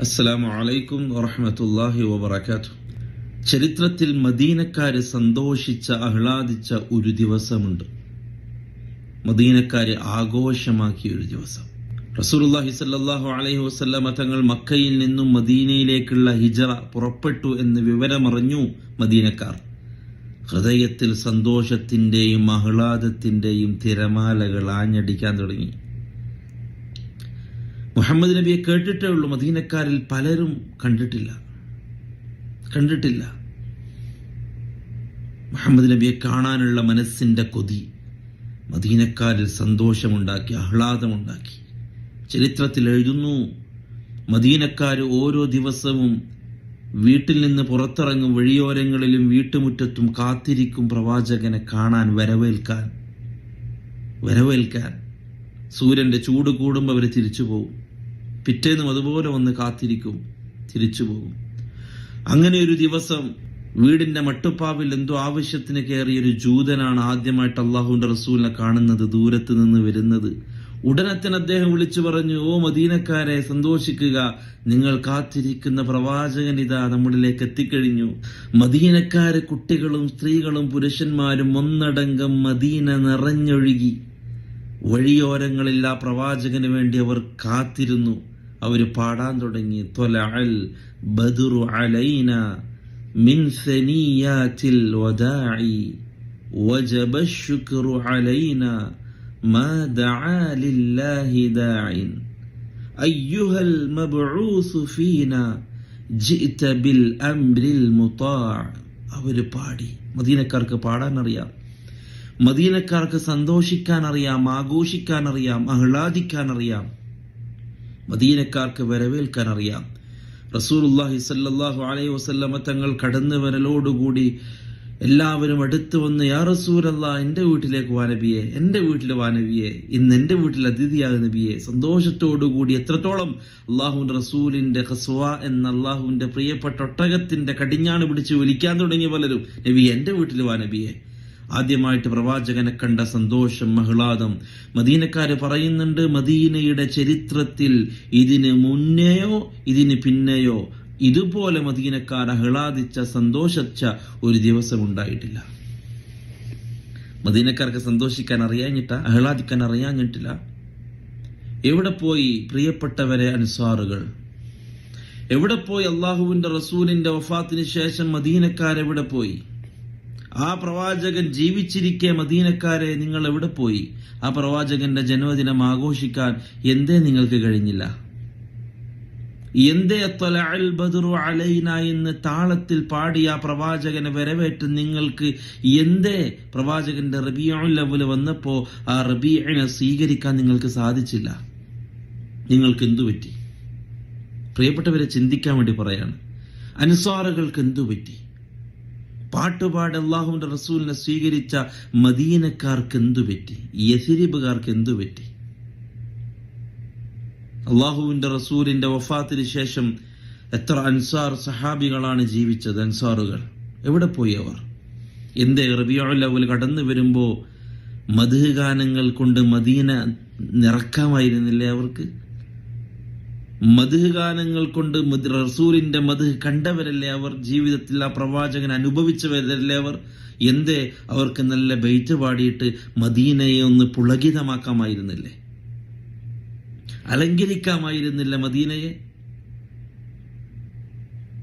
അസ്സലാമു അലൈക്കും വറഹമത്തല്ലാഹി വബർക്കാത്തു ചരിത്രത്തിൽ മദീനക്കാര് സന്തോഷിച്ച ആഹ്ലാദിച്ച ഒരു ദിവസമുണ്ട്. മദീനക്കാരെ ആഘോഷമാക്കിയ ഒരു ദിവസം. റസൂലുള്ളാഹി സല്ലാഹു അലൈഹി വസല്ലമ തങ്ങൾ മക്കയിൽ നിന്നും മദീനയിലേക്കുള്ള ഹിജറ പുറപ്പെട്ടു എന്ന് വിവരമറിഞ്ഞു മദീനക്കാർ. ഹൃദയത്തിൽ സന്തോഷത്തിന്റെയും ആഹ്ലാദത്തിന്റെയും തിരമാലകൾ ആഞ്ഞടിക്കാൻ തുടങ്ങി. മുഹമ്മദ് നബിയെ കേട്ടിട്ടേ ഉള്ളൂ. മദീനക്കാരിൽ പലരും കണ്ടിട്ടില്ല. കണ്ടിട്ടില്ല. മുഹമ്മദ് നബിയെ കാണാനുള്ള മനസ്സിന്റെ കൊതി മദീനക്കാരിൽ സന്തോഷമുണ്ടാക്കി ആഹ്ലാദമുണ്ടാക്കി. ചരിത്രത്തിൽ എഴുതുന്നു മദീനക്കാർ ഓരോ ദിവസവും വീട്ടിൽ നിന്ന് പുറത്തിറങ്ങും വഴിയോരങ്ങളിലും വീട്ടുമുറ്റത്തും കാത്തിരിക്കും പ്രവാചകനെ കാണാൻ വരവേൽക്കാൻ. വരവേൽക്കാൻ. സൂര്യന്റെ ചൂട് കൂടുമ്പോൾ അവർ തിരിച്ചു പോകും പിറ്റേന്നും അതുപോലെ വന്ന് കാത്തിരിക്കും തിരിച്ചു പോകും. അങ്ങനെ ഒരു ദിവസം വീടിന്റെ മട്ടുപ്പാവിൽ എന്തോ ആവശ്യത്തിന് കയറിയ ഒരു ജൂതനാണ് ആദ്യമായിട്ട് അള്ളാഹുവിന്റെ റസൂലിനെ കാണുന്നത് ദൂരത്ത് നിന്ന് വരുന്നത്. ഉടനെ തന്നെ അദ്ദേഹം വിളിച്ചു പറഞ്ഞു ഓ മദീനക്കാരെ സന്തോഷിക്കുക. നിങ്ങൾ കാത്തിരിക്കുന്ന പ്രവാചകൻ ഇതാ നമ്മളിലേക്ക് എത്തിക്കഴിഞ്ഞു. മദീനക്കാരെ കുട്ടികളും സ്ത്രീകളും പുരുഷന്മാരും ഒന്നടങ്കം മദീന നിറഞ്ഞൊഴുകി. വഴിയോരങ്ങളിൽ പ്രവാചകന് വേണ്ടി അവർ കാത്തിരുന്നു. അവർ പാടാൻ തുടങ്ങി ത്വലഅൽ ബദറു അലൈന മിൻ സനിയാത്തിൽ വദാഇ وجب الشكر علينا ما دعا لله داع أيها المبعوث فينا جئت بالأمر المطاع അവർ പാടി മദീനക്കാർക്ക് പാടാൻ അറിയാം മദീനക്കാർക്ക് സന്തോഷിക്കാൻ അറിയാം ആഘോഷിക്കാൻ അറിയാം ആഹ്ലാദിക്കാൻ അറിയാം മദീനക്കാർക്ക് വരവേൽക്കാൻ അറിയാം റസൂലുള്ളാഹി സല്ലാഹു അലൈഹി വസല്ലമ തങ്ങൾ കടന്നു വരലോടുകൂടി എല്ലാവരും അടുത്ത് വന്ന് യാ റസൂലല്ല എന്റെ വീട്ടിലേക്ക് വാനബിയെ എന്റെ വീട്ടിൽ വാനബിയെ ഇന്ന് എന്റെ വീട്ടിൽ അതിഥിയാകുന്ന നബിയെ. സന്തോഷത്തോടുകൂടി എത്രത്തോളം അള്ളാഹു റസൂലിന്റെ ഹസ്വ എന്ന അള്ളാഹുവിന്റെ പ്രിയപ്പെട്ട ഒട്ടകത്തിന്റെ കടിഞ്ഞാണ് പിടിച്ച് വിളിക്കാൻ തുടങ്ങിയ പലരും നബി എന്റെ വീട്ടിൽ വാനബിയെ ആദ്യമായിട്ട് പ്രവാചകനെ കണ്ട സന്തോഷം ആഹ്ലാദം. മദീനക്കാര് പറയുന്നുണ്ട് മദീനയുടെ ചരിത്രത്തിൽ ഇതിന് മുന്നെയോ ഇതിന് പിന്നെയോ ഇതുപോലെ മദീനക്കാർ ആഹ്ലാദിച്ച സന്തോഷിച്ച ഒരു ദിവസം ഉണ്ടായിട്ടില്ല. മദീനക്കാർക്ക് സന്തോഷിക്കാൻ അറിയാഞ്ഞിട്ട ആഹ്ലാദിക്കാൻ അറിയാഞ്ഞിട്ടില്ല. എവിടെ പോയി പ്രിയപ്പെട്ടവരെ അൻസാറുകൾ എവിടെ പോയി അള്ളാഹുവിന്റെ റസൂലിന്റെ വഫാത്തിന് ശേഷം മദീനക്കാരെവിടെ പോയി? ആ പ്രവാചകൻ ജീവിച്ചിരിക്കെ മദീനക്കാരെ നിങ്ങൾ എവിടെ പോയി? ആ പ്രവാചകന്റെ ജന്മദിനം ആഘോഷിക്കാൻ എന്തേ നിങ്ങൾക്ക് കഴിഞ്ഞില്ല? എന്തേ ത്വലഅൽ ബദ്റു അലൈന എന്ന് താളത്തിൽ പാടി ആ പ്രവാചകനെ വരവേറ്റ് നിങ്ങൾക്ക് എന്തേ? പ്രവാചകന്റെ റബിയുൽ അവൽ വന്നപ്പോ ആ റബിയനെ സ്വീകരിക്കാൻ നിങ്ങൾക്ക് സാധിച്ചില്ല. നിങ്ങൾക്ക് എന്തു പറ്റി? പ്രിയപ്പെട്ടവരെ ചിന്തിക്കാൻ വേണ്ടി പറയാണ്. അൻസാറുകൾക്ക് എന്തു പറ്റി? പാട്ടുപാട് അള്ളാഹുവിന്റെ റസൂലിനെ സ്വീകരിച്ച മദീനക്കാർക്ക് എന്തു പറ്റി? യസിരിബുകാർക്ക് എന്തു പറ്റി? അള്ളാഹുവിന്റെ റസൂലിന്റെ വഫാത്തിന് ശേഷം എത്ര അൻസാർ സഹാബികളാണ് ജീവിച്ചത് അൻസാറുകൾ? എവിടെ പോയി അവർ? എന്തേ റബിയോലവൽ കടന്നു വരുമ്പോ മധുഗാനങ്ങൾ കൊണ്ട് മദീന നിറക്കാമായിരുന്നില്ലേ അവർക്ക്? മധു ഗാനങ്ങൾ കൊണ്ട് റസൂലിന്റെ മധു കണ്ടവരല്ലേ അവർ? ജീവിതത്തിൽ ആ പ്രവാചകൻ അനുഭവിച്ചവരല്ലേ അവർ? എന്തേ? അവർക്ക് നല്ല ബെയ്റ്റ് പാടിയിട്ട് മദീനയെ ഒന്ന് പുളകിതമാക്കാമായിരുന്നില്ലേ? അലങ്കരിക്കാമായിരുന്നില്ല മദീനയെ?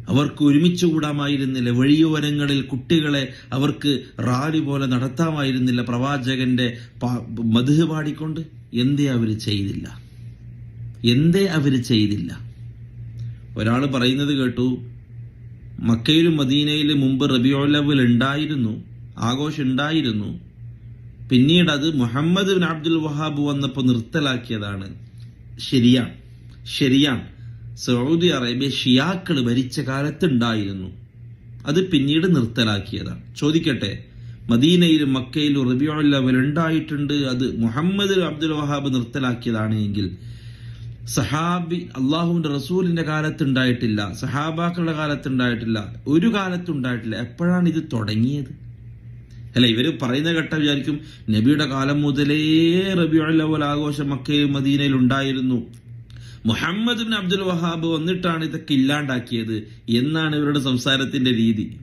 അവർക്ക് ഒരുമിച്ച് കൂടാമായിരുന്നില്ല. വഴിയോരങ്ങളിൽ കുട്ടികളെ അവർക്ക് റാലി പോലെ നടത്താമായിരുന്നില്ല പ്രവാചകന്റെ മധു പാടിക്കൊണ്ട്. എന്തേ അവർ ചെയ്തില്ല? എന്തേ അവർ ചെയ്തില്ല. ഒരാൾ പറയുന്നത് കേട്ടു മക്കയിലും മദീനയിലും മുമ്പ് റബിയോലവൽ ഉണ്ടായിരുന്നു ആഘോഷം ഉണ്ടായിരുന്നു. പിന്നീട് അത് മുഹമ്മദ് ബിൻ അബ്ദുൽ വഹാബ് വന്നപ്പോൾ നിർത്തലാക്കിയതാണ്. ശരിയാണ് ശരിയാണ്. സൗദി അറേബ്യ ഷിയാക്കൾ ഭരിച്ച കാലത്തുണ്ടായിരുന്നു. അത് പിന്നീട് നിർത്തലാക്കിയതാണ്. ചോദിക്കട്ടെ മദീനയിലും മക്കയിലും റബിയോലവൽ ഉണ്ടായിട്ടുണ്ട് അത് മുഹമ്മദ് അബ്ദുൽ വഹാബ് നിർത്തലാക്കിയതാണ് എങ്കിൽ സഹാബി അള്ളാഹുവിന്റെ റസൂലിന്റെ കാലത്തുണ്ടായിട്ടില്ല സഹാബാക്കളുടെ കാലത്ത് ഉണ്ടായിട്ടില്ല ഒരു കാലത്തുണ്ടായിട്ടില്ല. എപ്പോഴാണ് ഇത് തുടങ്ങിയത്? അല്ല ഇവർ പറയുന്ന ഘട്ട വിചാരിക്കും നബിയുടെ കാലം മുതലേ റബിയുൽ അവൽ ആഘോഷം മക്കയും മദീനയിൽ ഉണ്ടായിരുന്നു. മുഹമ്മദ് ബിൻ അബ്ദുൽ വഹാബ് വന്നിട്ടാണ് ഇതൊക്കെ ഇല്ലാണ്ടാക്കിയത് എന്നാണ് ഇവരുടെ സംസാരത്തിന്റെ രീതി.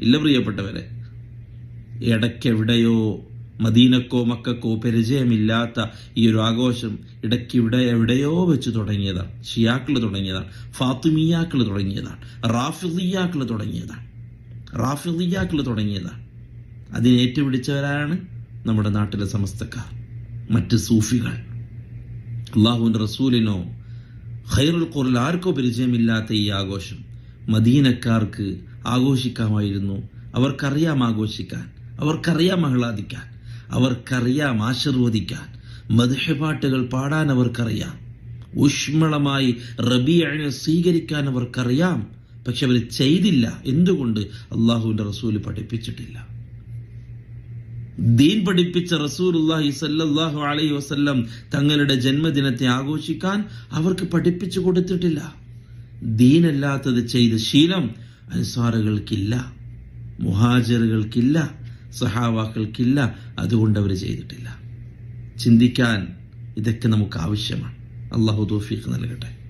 ഇല്ല പ്രിയപ്പെട്ടവരെ ഇടയ്ക്കെവിടെയോ മദീനക്കോ മക്കക്കോ പരിചയമില്ലാത്ത ഈ ഒരു ആഘോഷം ഇടയ്ക്കിവിടെ എവിടെയോ വെച്ച് തുടങ്ങിയതാണ്. ഷിയാക്കൾ തുടങ്ങിയതാണ്. ഫാത്തിമിയാക്കൾ തുടങ്ങിയതാണ്. റാഫിദിയാക്കൾ തുടങ്ങിയതാണ്. റാഫിദിയാക്കൾ തുടങ്ങിയതാണ്. അതിനേറ്റുപിടിച്ചവരാണ് നമ്മുടെ നാട്ടിലെ സമസ്തക്കാർ മറ്റ് സൂഫികൾ. അള്ളാഹുവിന്റെ റസൂലിനോ ഖൈറുൽ ഖുറിൽ ആർക്കോ പരിചയമില്ലാത്ത ഈ ആഘോഷം മദീനക്കാർക്ക് ആഘോഷിക്കാമായിരുന്നു. അവർക്കറിയാം ആഘോഷിക്കാൻ. അവർക്കറിയാം ആഹ്ലാദിക്കാൻ. അവർക്കറിയാം ആശീർവദിക്കാൻ. മധുഷ്യപാട്ടുകൾ പാട്ടുകൾ പാടാൻ അവർക്കറിയാം. ഊഷ്മളമായി റബിയനെ സ്വീകരിക്കാൻ അവർക്കറിയാം. പക്ഷെ അവർ ചെയ്തില്ല. എന്തുകൊണ്ട്? അള്ളാഹുവിന്റെ റസൂൽ പഠിപ്പിച്ചിട്ടില്ല. ദീൻ പഠിപ്പിച്ച റസൂലുള്ളാഹി സല്ലാഹു അലൈഹി വസല്ലം തങ്ങളുടെ ജന്മദിനത്തെ ആഘോഷിക്കാൻ അവർക്ക് പഠിപ്പിച്ചു കൊടുത്തിട്ടില്ല. ദീനല്ലാത്തത് ചെയ്ത ശീലം അൻസാറുകൾക്കില്ല മുഹാജറുകൾക്കില്ല. സഹാവാക്കൾക്കില്ല. അതുകൊണ്ട് അവർ ചെയ്തിട്ടില്ല. ചിന്തിക്കാൻ ഇതൊക്കെ നമുക്ക് ആവശ്യമാണ്. അള്ളാഹു തോഫീഖ് നൽകട്ടെ.